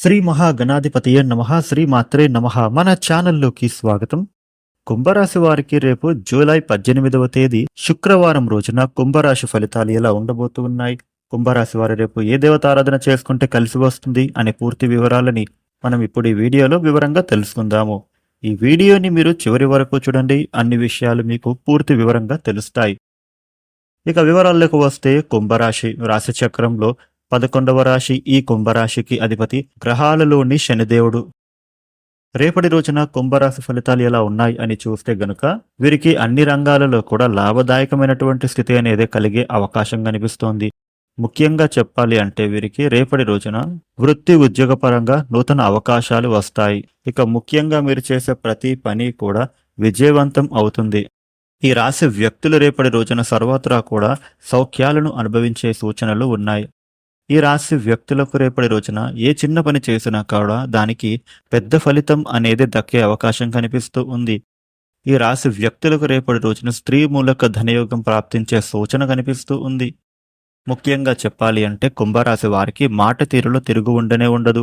శ్రీ మహాగణాధిపతియే నమ శ్రీ మాత్రే నమ. మన ఛానల్లోకి స్వాగతం. కుంభరాశి వారికి రేపు జూలై పద్దెనిమిదవ తేదీ శుక్రవారం రోజున కుంభరాశి ఫలితాలు ఎలా ఉండబోతున్నాయి కుంభరాశి వారు రేపు ఏ దేవతారాధన చేసుకుంటే కలిసి వస్తుంది అనే పూర్తి వివరాలని మనం ఇప్పుడు ఈ వీడియోలో వివరంగా తెలుసుకుందాము. ఈ వీడియోని మీరు చివరి వరకు చూడండి అన్ని విషయాలు మీకు పూర్తి వివరంగా తెలుస్తాయి. ఇక వివరాల్లోకి వస్తే కుంభరాశి రాశి చక్రంలో పదకొండవ రాశి ఈ కుంభరాశికి అధిపతి. గ్రహాలలోని శనిదేవుడు. రేపటి రోజున కుంభరాశి ఫలితాలు ఎలా ఉన్నాయి అని చూస్తే గనుక వీరికి అన్ని రంగాలలో కూడా లాభదాయకమైనటువంటి స్థితి అనేది కలిగే అవకాశం కనిపిస్తోంది. ముఖ్యంగా చెప్పాలి అంటే వీరికి రేపటి రోజున వృత్తి ఉద్యోగపరంగా నూతన అవకాశాలు వస్తాయి. ఇక ముఖ్యంగా మీరు చేసే ప్రతి పని కూడా విజయవంతం అవుతుంది. ఈ రాశి వ్యక్తులు రేపటి రోజున సర్వత్రా కూడా సౌఖ్యాలను అనుభవించే సూచనలు ఉన్నాయి. ఈ రాశి వ్యక్తులకు రేపటి రోజున ఏ చిన్న పని చేసినా కూడా దానికి పెద్ద ఫలితం అనేది దక్కే అవకాశం కనిపిస్తూ ఉంది. ఈ రాశి వ్యక్తులకు రేపటి రోజున స్త్రీ మూలక ధనయోగం ప్రాప్తించే సూచన కనిపిస్తూ ఉంది. ముఖ్యంగా చెప్పాలి అంటే కుంభరాశి వారికి మాట తీరులో తిరుగు ఉండనే ఉండదు.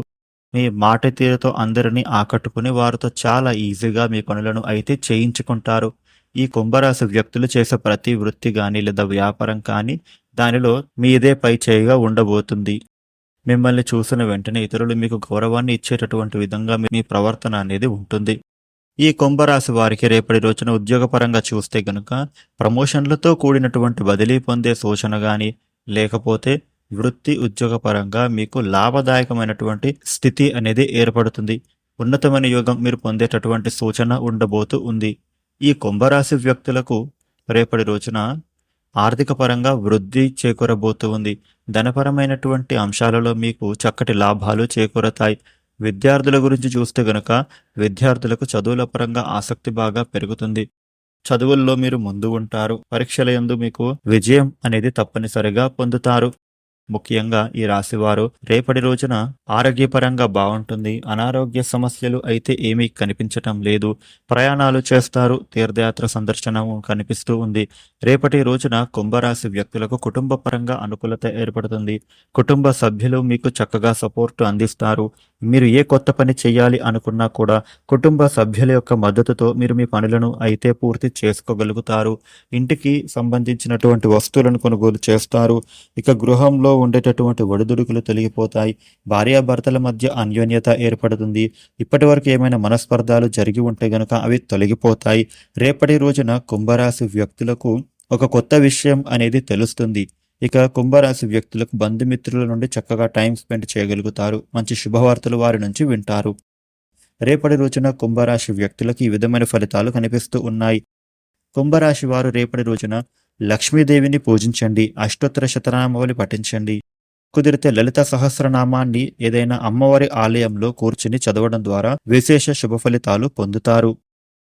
మీ మాట తీరుతో అందరినీ ఆకట్టుకుని వారితో చాలా ఈజీగా మీ పనులను అయితే చేయించుకుంటారు. ఈ కుంభరాశి వ్యక్తులు చేసే ప్రతి వృత్తి కానీ లేదా వ్యాపారం కానీ దానిలో మీదే పై చేయిగా ఉండబోతుంది. మిమ్మల్ని చూసిన వెంటనే ఇతరులు మీకు గౌరవాన్ని ఇచ్చేటటువంటి విధంగా మీ ప్రవర్తన అనేది ఉంటుంది. ఈ కుంభరాశి వారికి రేపటి రోజున ఉద్యోగపరంగా చూస్తే గనుక ప్రమోషన్లతో కూడినటువంటి బదిలీ పొందే సూచన గాని లేకపోతే వృత్తి ఉద్యోగపరంగా మీకు లాభదాయకమైనటువంటి స్థితి అనేది ఏర్పడుతుంది. ఉన్నతమైన యోగం మీరు పొందేటటువంటి సూచన ఉండబోతూ ఉంది. ఈ కుంభరాశి వ్యక్తులకు రేపటి రోజున ఆర్థిక పరంగా వృద్ధి చేకూరబోతుంది. ధనపరమైనటువంటి అంశాలలో మీకు చక్కటి లాభాలు చేకూరతాయి. విద్యార్థుల గురించి చూస్తే గనుక విద్యార్థులకు చదువుల పరంగా ఆసక్తి బాగా పెరుగుతుంది. చదువుల్లో మీరు ముందు ఉంటారు. పరీక్షల యందు మీకు విజయం అనేది తప్పనిసరిగా పొందుతారు. ముఖ్యంగా ఈ రాశివారు రేపటి రోజున ఆరోగ్యపరంగా బాగుంటుంది అనారోగ్య సమస్యలు అయితే ఏమీ కనిపించటం లేదు ప్రయాణాలు చేస్తారు తీర్థయాత్ర సందర్శనం కనిపిస్తూ ఉంది. రేపటి రోజున కుంభరాశి వ్యక్తులకు కుటుంబ పరంగా అనుకూలత ఏర్పడుతుంది. కుటుంబ సభ్యులు మీకు చక్కగా సపోర్ట్ అందిస్తారు. మీరు ఏ కొత్త పని చేయాలి అనుకున్నా కూడా కుటుంబ సభ్యుల యొక్క మద్దతుతో మీరు మీ పనులను అయితే పూర్తి చేసుకోగలుగుతారు. ఇంటికి సంబంధించినటువంటి వస్తువులను కొనుగోలు చేస్తారు. ఇక గృహంలో ఉండేటటువంటి ఒడిదుడుకులు తొలగిపోతాయి. భార్యాభర్తల మధ్య అన్యోన్యత ఏర్పడుతుంది. ఇప్పటి వరకు ఏమైనా మనస్పర్ధాలు జరిగి ఉంటే గనుక అవి తొలగిపోతాయి. రేపటి రోజున కుంభరాశి వ్యక్తులకు ఒక కొత్త విషయం అనేది తెలుస్తుంది. ఇక కుంభరాశి వ్యక్తులకు బంధుమిత్రుల నుండి చక్కగా టైం స్పెండ్ చేయగలుగుతారు. మంచి శుభవార్తలు వారి నుంచి వింటారు. రేపటి రోజున కుంభరాశి వ్యక్తులకు ఈ విధమైన ఫలితాలు కనిపిస్తూ ఉన్నాయి. కుంభరాశి వారు రేపటి రోజున లక్ష్మీదేవిని పూజించండి. అష్టోత్తర శతనామావళి పఠించండి. కుదిరితే లలిత సహస్రనామాన్ని ఏదైనా అమ్మవారి ఆలయంలో కూర్చుని చదవడం ద్వారా విశేష శుభ ఫలితాలు పొందుతారు.